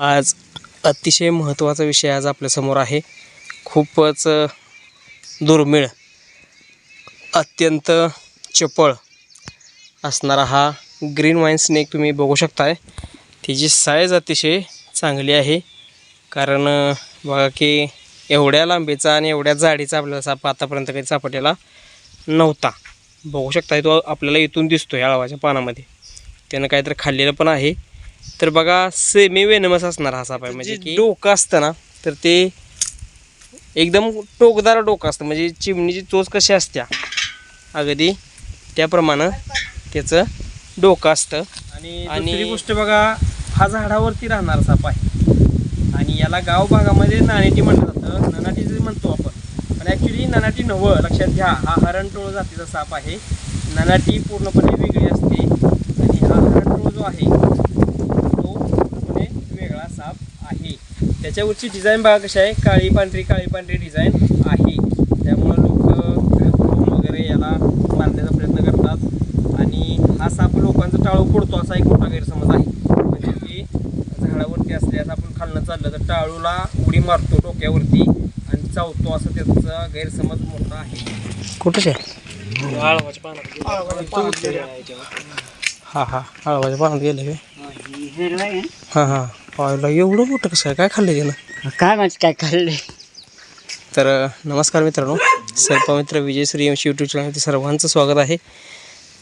आज अतिशय महत्त्वाचा विषय आज आपल्यासमोर आहे. खूपच दुर्मिळ अत्यंत चपळ असणारा हा ग्रीन वाईन स्नेक तुम्ही बघू शकताय. तिची साईज अतिशय चांगली आहे. कारण बघा की एवढ्या लांबीचा आणि एवढ्या जाडीचा आपल्याला साप आतापर्यंत काही सापडलेला नव्हता. बघू शकता तो आपल्याला इथून दिसतो या आळवाच्या पानामध्ये. त्यानं काहीतरी खाल्लेलं पण आहे. तर बघा सेमी वेनमस असणार हा साप आहे. म्हणजे की डोकं असतं ना तर ते एकदम टोकदार डोकं असतं. म्हणजे चिमणीची चोच कशी असत्या अगदी त्याप्रमाणे त्याचं डोकं असतं. आणि आणि गोष्ट बघा हा झाडावरती राहणारा साप आहे. आणि याला गाव भागामध्ये नाणेटी म्हटलं जातं ननाटी जे म्हणतो आपण. पण ॲक्च्युली ननाटी नवं लक्षात घ्या हा हरणटोळ जातीचा साप आहे. ननाटी पूर्णपणे वेगळी असते. आणि हा हरणटोळ जो आहे तो पूर्णपणे वेगळा साप आहे त्याच्यावरची डिझाईन बघा कशी आहे. काळी पांढरी काळी पांढरी डिझाईन आहे. त्यामुळं लोक वगैरे याला मारण्याचा प्रयत्न करतात. आणि हा साप लोकांचं टाळू फोडतो असा एक मोठा गैरसमज आहे. म्हणजे की झाडावरती असल्यास आपण खालनं चाललं तर टाळूला उडी मारतो डोक्यावरती आणि चावतो असं त्याचा गैरसमज मोठा आहे. कुठं हा हा. हळवाच्या पानात गेले हां हां. पाहायला एवढं मोठं कसं आहे? काय खाल्लं त्यानं काय माहिती काय खाल्ले. तर नमस्कार मित्रांनो सर्पमित्र विजय सूर्यवंशी यूट्यूब चॅनलमध्ये सर्वांचं स्वागत आहे.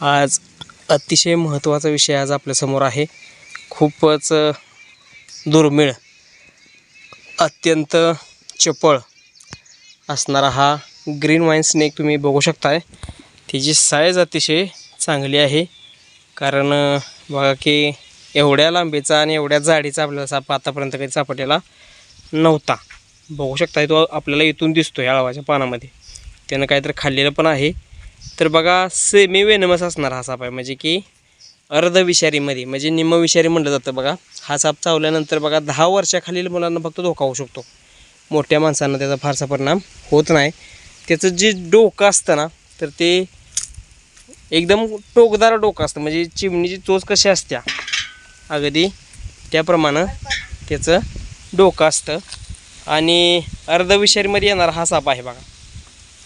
आज अतिशय महत्त्वाचा विषय आज आपल्यासमोर आहे. खूपच अ, दुर्मिळ अत्यंत चपळ असणारा हा ग्रीन वाईन स्नेक तुम्ही बघू शकताय. तिची साईज अतिशय चांगली आहे. कारण अ, बघा की एवढ्या लांबीचा आणि एवढ्या जाडीचा आपल्याला साप आतापर्यंत काही सापडलेला नव्हता. बघू शकता तो आपल्याला इथून दिसतोय आळवाच्या पानामध्ये. त्यानं काहीतरी खाल्लेलं पण आहे. तर बघा सेमी वेनमस असणार हा साप आहे. म्हणजे की अर्धविषारीमध्ये म्हणजे निम्म विषारी म्हटलं जातं बघा. हा साप चावल्यानंतर बघा दहा वर्षाखालील मुलांना फक्त धोका होऊ शकतो. मोठ्या माणसांना त्याचा फारसा परिणाम होत नाही. त्याचं जे डोकं असतं ना तर ते एकदम टोकदार डोकं असतं. म्हणजे चिमणीची चोच कशी असत्या? अगदी त्याप्रमाणे त्याचं डोकं असतं. आणि अर्धविषारीमध्ये येणारा हा साप आहे बघा.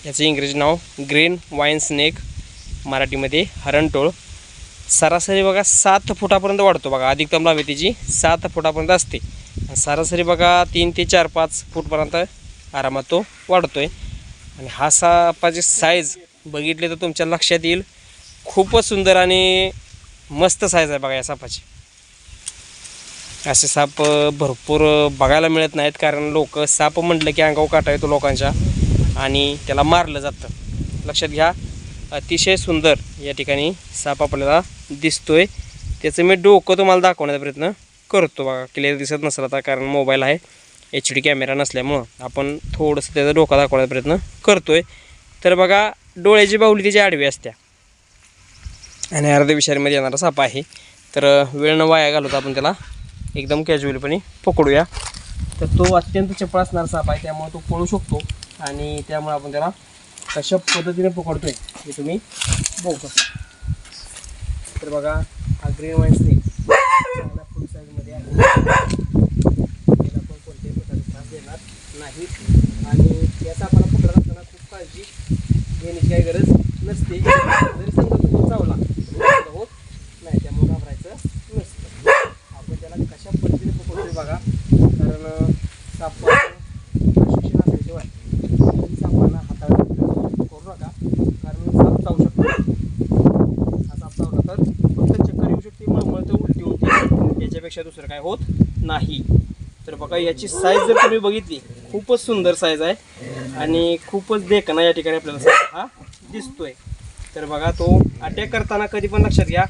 याचं इंग्रजी नाव ग्रीन वाईन स्नेक मराठीमध्ये हरणटोळ. सरासरी बघा सात फुटापर्यंत वाढतो बघा. अधिकतम लांबी त्याची सात फुटापर्यंत असते. सरासरी बघा तीन ते चार पाच फूटपर्यंत आरामात तो वाढतो आहे आणि हा सापाची साईज बघितली तर तुमच्या लक्षात येईल. खूपच सुंदर आणि मस्त साईज आहे बघा या सापाची. असे साप भरपूर बघायला मिळत नाहीत कारण लोक साप म्हटलं की अंगावर काटा येतो लोकांच्या आणि त्याला मारलं जातं. लक्षात घ्या अतिशय सुंदर या ठिकाणी साप आपल्याला दिसतोय. त्याचं मी डोकं तुम्हाला दाखवण्याचा प्रयत्न करतो बघा. क्लिअर दिसत नसला आता कारण मोबाईल आहे एच डी कॅमेरा नसल्यामुळं. आपण थोडंसं त्याचा डोका दाखवण्याचा प्रयत्न करतोय. तर बघा डोळ्याची बाहुली त्याची आडवी असत्या. आणि अर्ध विषारीमध्ये येणारा साप आहे. तर वेळ न वाया घालवता आपण त्याला एकदम कॅज्युअलपणे पकडूया. तर तो अत्यंत चपळ असणारा साप आहे त्यामुळे तो पळू शकतो आणि त्यामुळे आपण त्याला कशा पद्धतीने पकडतोय हे तुम्ही बघू शकता. तर बघा हा ग्रीन वाईन स्नेक चांगला फुल साईजमध्ये आहे. त्याला पण कोणत्याही प्रकारे त्रास देणार नाही. आणि त्याचा आपण पकडत असताना खूप काळजी घेण्याची काही गरज नसते. जरी समजा तो चावला तरी काही होत नाही त्यामुळे घाबरायचं नसतं आपण त्याला कशा पद्धतीने पकडतोय बघा कारण साप शिक्षण असल्याशिवाय कधीही सापांना हाताळत करू नका कारण साप चावू शकतो हा साप चावला तर फक्त चक्कर येऊ शकते मळमळ तर उलटी होते याच्यापेक्षा दुसरं काय होत नाही. तर बघा याची साईज जर तुम्ही बघितली खूपच सुंदर साईज आहे. आणि खूपच देखना या ठिकाणी आपल्याला साप हा दिसतोय. तर बघा तो अटॅक करताना कधी पण लक्षात घ्या.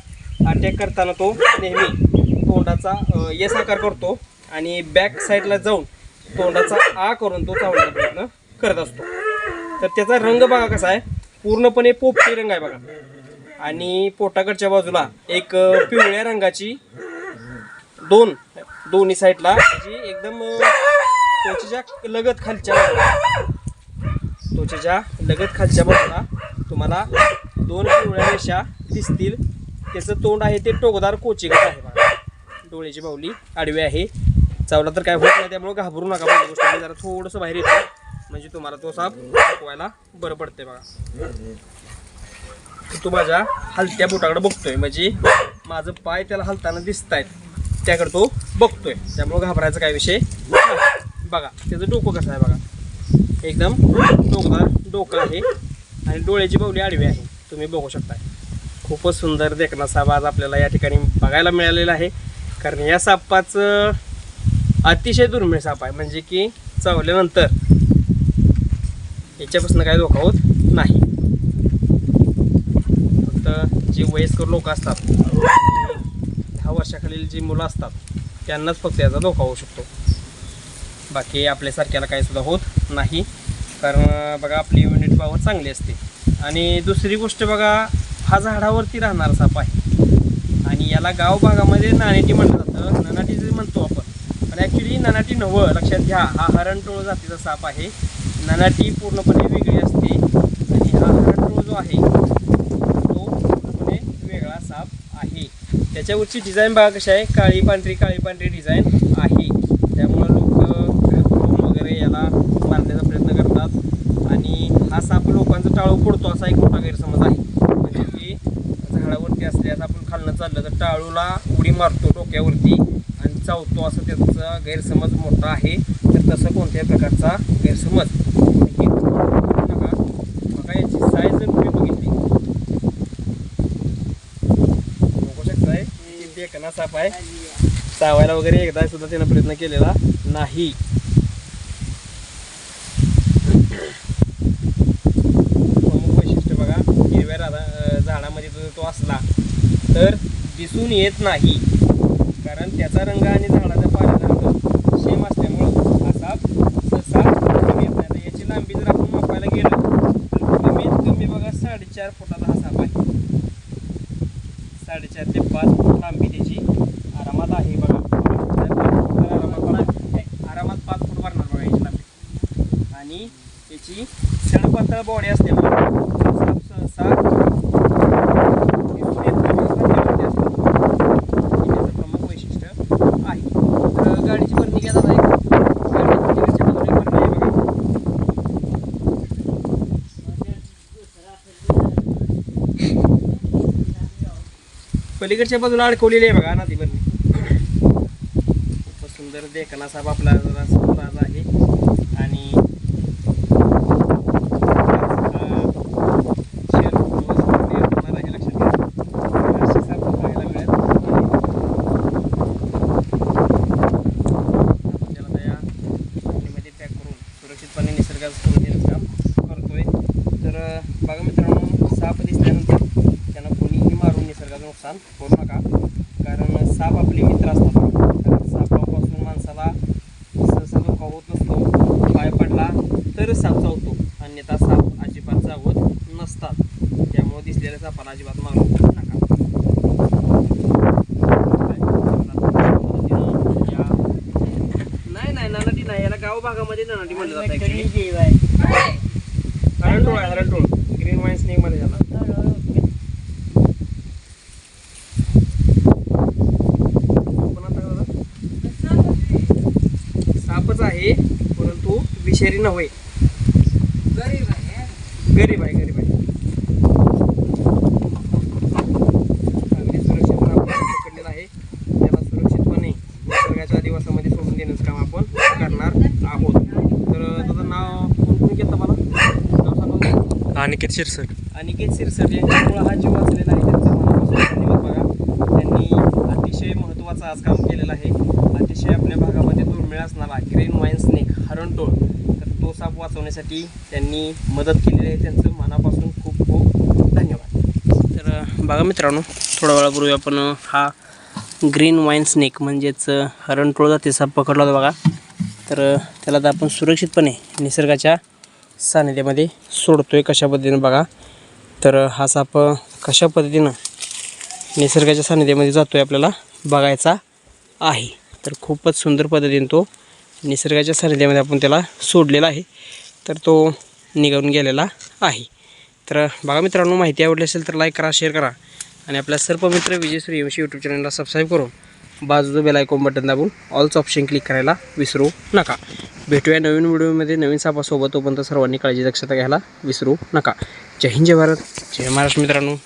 अटॅक करताना तो नेहमी तोंडाचा अ, यस आकार करतो आणि बॅक साईडला जाऊन तोंडाचा आ करून तो चावण्याचा प्रयत्न करत असतो. तर त्याचा रंग बघा कसा आहे. पूर्णपणे पोपटी रंग आहे बघा. आणि पोटाकडच्या बाजूला एक पिवळ्या रंगाची दोन दोन्ही साईडला जी एकदम त्वचेच्या लगत खालच्या त्वचेच्या लगत खालच्या बाजूला तुम्हाला दोन पिवळ्या रेषा दिसतील. त्याचं तोंड आहे ते टोकदार कोचिगत आहे बघा. डोळ्याची बाहुली आडवी आहे. चावला तर काय होत नाही त्यामुळे घाबरू नका गोष्टी म्हणजे जरा थोडंसं बाहेर येतो. म्हणजे तुम्हाला तो साप दाखवायला बरं पडते बघा. तू माझ्या हलत्या बोटाकडे बघतोय. म्हणजे माझं पाय त्याला हलताना दिसत आहेत त्याकडे तो बघतोय. त्यामुळे घाबरायचा काय विषय बघा त्याचं डोकं कसं आहे बघा. एकदम डोकदार डोकं आहे आणि डोळ्याची बावली आडवी आहे. तुम्ही बघू शकता खूपच सुंदर देखणा साप आज आपल्याला या ठिकाणी बघायला मिळालेला आहे. कारण या सापाचं अतिशय दुर्मिळ साप आहे. म्हणजे की चावल्यानंतर याच्यापासून काय धोका होत नाही. फक्त जे वयस्कर लोक असतात दहा वर्षाखालील जी मुलं असतात त्यांनाच फक्त याचा धोका होऊ शकतो. बाकी आपल्यासारख्याला काहीसुद्धा होत नाही. कारण बघा आपली इम्युनिटी पॉवर चांगली असते. आणि दुसरी गोष्ट बघा हा झाडावरती राहणारा साप आहे. आणि याला गाव भागामध्ये नाणेटी म्हटलं जातं ननाटी जे म्हणतो आपण. पण ॲक्च्युली ननाटी नवं लक्षात घ्या हा हरणटोळ जातीचा साप आहे. ननाटी पूर्णपणे वेगळी असते. आणि हा हरणटोळ जो आहे तो पूर्णपणे वेगळा साप आहे. त्याच्यावरची डिझाईन बघा कशी आहे. काळी पांढरी काळी पांढरी डिझाईन आहे. त्यामुळं लोक वगैरे याला मारण्याचा प्रयत्न करतात. आणि हा साप लोकांचं टाळू फोडतो असा एक मोठा गैरसमज आहे. म्हणजे की झाडावरती असल्यास आपण खालणं चाललं तर टाळूला उडी मारतो डोक्यावरती आणि चावतो असं त्याचा गैरसमज मोठा आहे. तर तसं कोणत्याही प्रकारचा गैरसमज कोणीही करू नका बघा याची साईज जर तुम्ही बघितली बघू शकताय किती एकना साप आहे. चावायला वगैरे एकदा सुद्धा त्यानं प्रयत्न केलेला नाही. प्रमुख वैशिष्ट्य बघा हिरव्या राधा झाडामध्ये जर तो असला तर दिसून येत नाही. कारण त्याचा रंग आणि झाडाचा पाण्याचा रंग सेम असल्यामुळं हा साप सहसा दिसून येत नाही तर याची लांबी जर आपण मापायला गेलो तर कमीत कमी बघा साडेचार फुटाचा हा साप आहे साडेचार ते पाच फूट लांबी त्याची आरामात आहे बघा आरामात बघा आरामात पाच फूट भरणार बघा याची लांबी आणि त्याची सडपातळ बॉडी असते बघा. साप सहसा दिसून येत नाही बघा, पातळवरती असतो. हे त्याचं प्रमुख वैशिष्ट्य आहे तर गाडीची भरणी घ्या दादा एक. गाडीची तिकडच्या आणि त्याची भरणी बॉडी असते पलीकडच्या बाजूला अडकवलेली आहे बघा नदी भरणी. खूपच सुंदर देखना साहेब आपला जरा सुंदर आहे आणि आज, अं, शेर व्यवस्थित होणार आहे लक्षात घ्या. असे साप बघायला मिळत नाही. आपण त्याला त्या बाटलीमध्ये पॅक करून सुरक्षितपणे निसर्गात सोडून देण्याचं काम करतोय तर अं, बघा मित्रांनो साप दिसल्यानंतर त्यांना कोणीही मारून निसर्गाचं नुकसान करू नका कारण साप आपले मित्र असतात कारण सापापासून माणसाला सहसा धोका होत नसतो पाय पडला तर साप चावतो. अन्यथा साप अजिबात चावत नसतात. त्यामुळे दिसलेल्या सापाला अजिबात मारू नका. या- नाही नाही ननाटी नाही. याला गाव भागामध्ये ननाटी म्हणलं जातं हरणटोळ आहे हरणटोळ ग्रीन वाईन स्नेकमध्ये झाला पण आता सापच आहे परंतु विषारी नव्हे. आहे गरीब आहे. अगदी सुरक्षित आपण पकडलेला आहे. त्याला सुरक्षितपणे निसर्गाच्या दिवसामध्ये सोडून देण्याचं काम आपण करणार आहोत. तर त्याचं नाव कोण कोण घेतं मला? अनिकेत शिरसट अनिकेत सिरसट यांच्यामुळं हा जीव वाचलेला आहे. त्यांचा मनापासून बघा. त्यांनी अतिशय महत्त्वाचं आज काम केलेलं आहे. अतिशय आपल्या भागामध्ये दुर्मिळ असणारा ग्रीन वाईन स्नेक हरणटोळ तो साप वाचवण्यासाठी त्यांनी मदत केलेली आहे. त्यांचं मनापासून खूप खूप धन्यवाद. तर बघा मित्रांनो थोड्या वेळापूर्वी आपण हा ग्रीन वाईन स्नेक म्हणजेच अं, हरणटोळ जाते साप पकडला होता बघा. तर त्याला तर आपण सुरक्षितपणे निसर्गाच्या सानिध्यामध्ये आहे कशा पद्धतीनं बघा. तर हा साप कशा पद्धतीनं निसर्गाच्या सानिध्यामध्ये जातो आहे आपल्याला बघायचा आहे. तर खूपच सुंदर पद्धतीने तो निसर्गाच्या सानिध्यामध्ये आपण त्याला सोडलेला आहे. तर तो निघून गेलेला आहे. तर बघा मित्रांनो माहिती आवडली असेल तर लाईक करा शेअर करा. आणि आपल्या सर्व मित्र विजय सूर्यवंशी यूट्यूब चॅनलला सबस्क्राईब करून बाजूचं बेल आयकॉन बटन दाबून ऑलचं ऑप्शन क्लिक करायला विसरू नका. भेटूया नवीन व्हिडिओमध्ये नवीन सापासोबत तोपर्यंत सर्वांनी काळजी दक्षता घ्यायला विसरू नका. जय हिंद जय भारत. जय महाराष्ट्र मित्रांनो.